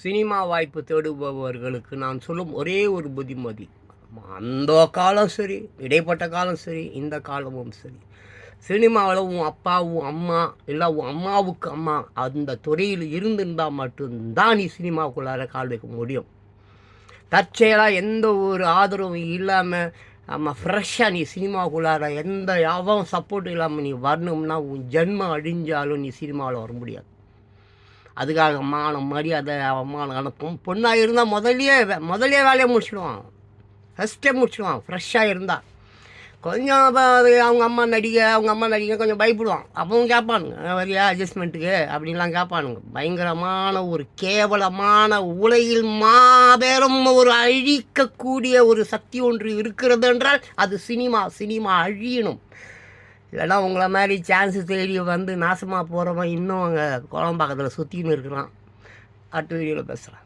Cinema வாய்ப்பு தேடுபவர்களுக்கு நான் சொல்லும் ஒரே ஒரு புதிமதி அந்த காலம் சரி இடைப்பட்ட காலம் சரி இந்த காலமும் சரி. சினிமாவில் உன் அப்பா உன் அம்மா இல்லை உன் அம்மாவுக்கு அம்மா அந்த துறையில் இருந்திருந்தால் மட்டும்தான் நீ சினிமாவுக்குள்ளார கால் வைக்க முடியும். தற்செயலாக எந்த ஒரு ஆதரவும் இல்லாமல் நம்ம ஃப்ரெஷ்ஷாக நீ சினிமாவுக்குள்ளார எந்த யாவும் சப்போர்ட் இல்லாமல் நீ வரணும்னா உன் ஜென்மம் அழிஞ்சாலும் நீ சினிமாவில் வர முடியாது. அதுக்காக மானம் மரியாதை அவமானம் அனுப்பும் பொண்ணாக இருந்தால் முதலியே வே- வேலையை முடிச்சிடுவான். ஃபஸ்ட்டே முடிச்சிடுவான். ஃப்ரெஷ்ஷாக இருந்தால் கொஞ்சம் அப்ப அது அவங்க அம்மா நடிகை அவங்க அம்மா நடிகை கொஞ்சம் பயப்படுவான். அப்பவும் கேட்பானுங்க. வரியா அட்ஜஸ்ட்மெண்ட்டுக்கு அப்படின்லாம் கேட்பானுங்க. பயங்கரமான ஒரு கேவலமான உலகில் மாபெரும் ஒரு அழிக்கக்கூடிய ஒரு சக்தி ஒன்று இருக்கிறது என்றால் அது சினிமா. சினிமா அழியணும். இல்லைன்னா உங்களை மாதிரி சான்ஸு தேடி வந்து நாசமாக போகிறவன் இன்னும் அங்கே குளம் பக்கத்தில் சுற்றின்னு இருக்கிறான். அடுத்த வீடியோவில் பேசுகிறேன்